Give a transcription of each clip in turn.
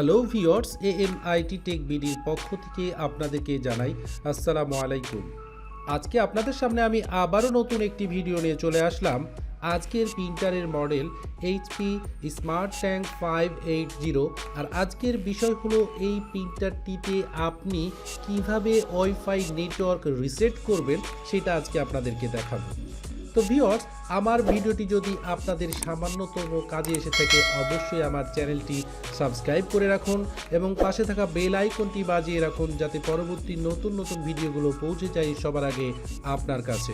Hello viewers A M IT tech বিডির পক্ষ থেকে আপনাদেরকে জানাই আসসালামু আলাইকুম। আজকে আপনাদের সামনে আমি আবারও নতুন একটি ভিডিও নিয়ে চলে আসলাম। আজকের প্রিন্টারের model HP smart tank five eight zero. আর আজকের বিষয় হলো এই প্রিন্টারটিতে আপনি কীভাবে ওয়াইফাই নেটওয়ার্ক রিসেট করবেন সেটা আজকে আপনাদেরকে দেখাবো। তো ভিওর্স আমার ভিডিওটি যদি আপনাদের সামান্যতম কাজে এসে থাকে, অবশ্যই আমার চ্যানেলটি সাবস্ক্রাইব করে রাখুন এবং পাশে থাকা বেল আইকনটি বাজিয়ে রাখুন যাতে পরবর্তী নতুন নতুন ভিডিওগুলো পৌঁছে যায় সবার আগে আপনার কাছে।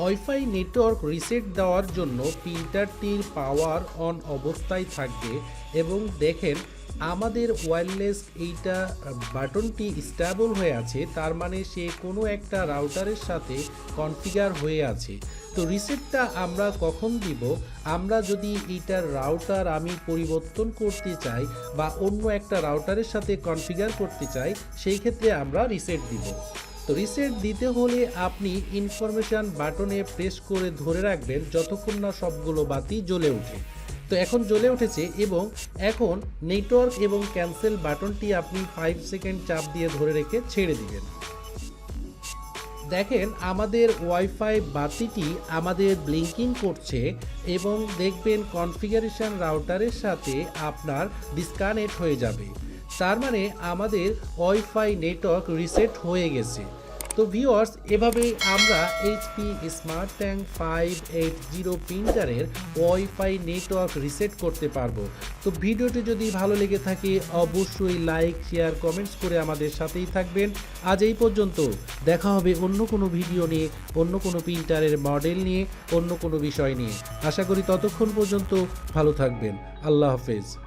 ওয়াইফাই নেটওয়ার্ক রিসেট দেওয়ার জন্য প্রিন্টারটির পাওয়ার অন অবস্থায় থাকবে এবং দেখেন আমাদের ওয়্যারলেস এইটা বাটনটি স্টেবল হয়ে আছে, তার মানে সে কোনো একটা রাউটারের সাথে কনফিগার হয়ে আছে। তো রিসেটটা আমরা কখন দিব? আমরা যদি এইটার রাউটার আমি পরিবর্তন করতে চাই বা অন্য একটা রাউটারের সাথে কনফিগার করতে চাই, সেই ক্ষেত্রে আমরা রিসেট দিব। তো রিসেট দিতে হলে আপনি ইনফরমেশন বাটনে প্রেস করে ধরে রাখবেন যতক্ষণ না সবগুলো বাতি জ্বলে ওঠে। তো এখন জ্বলে উঠেছে এবং এখন নেটওয়ার্ক এবং ক্যান্সেল বাটনটি আপনি ফাইভ সেকেন্ড চাপ দিয়ে ধরে রেখে ছেড়ে দিবেন। দেখেন আমাদের ওয়াইফাই বাতিটি আমাদের ব্লিঙ্কিং করছে এবং দেখবেন কনফিগারেশন রাউটারের সাথে আপনার ডিসকানেক্ট হয়ে যাবে। তার মানে আমাদের ওয়াইফাই নেটওয়ার্ক রিসেট হয়ে গেছে। তো ভিওয়ার্স এভাবে আমরা HP smart tank five eight zero প্রিন্টারের wifi network reset করতে পারব। তো ভিডিওটি যদি ভালো লেগে থাকে, অবশ্যই লাইক, শেয়ার, কমেন্টস করে আমাদের সাথেই থাকবেন। আজ এই পর্যন্ত। দেখা হবে অন্য কোনো ভিডিও নিয়ে, অন্য কোনো প্রিন্টারের মডেল নিয়ে, অন্য কোনো বিষয় নিয়ে। আশা করি ততক্ষণ পর্যন্ত ভালো থাকবেন। আল্লাহ হাফেজ।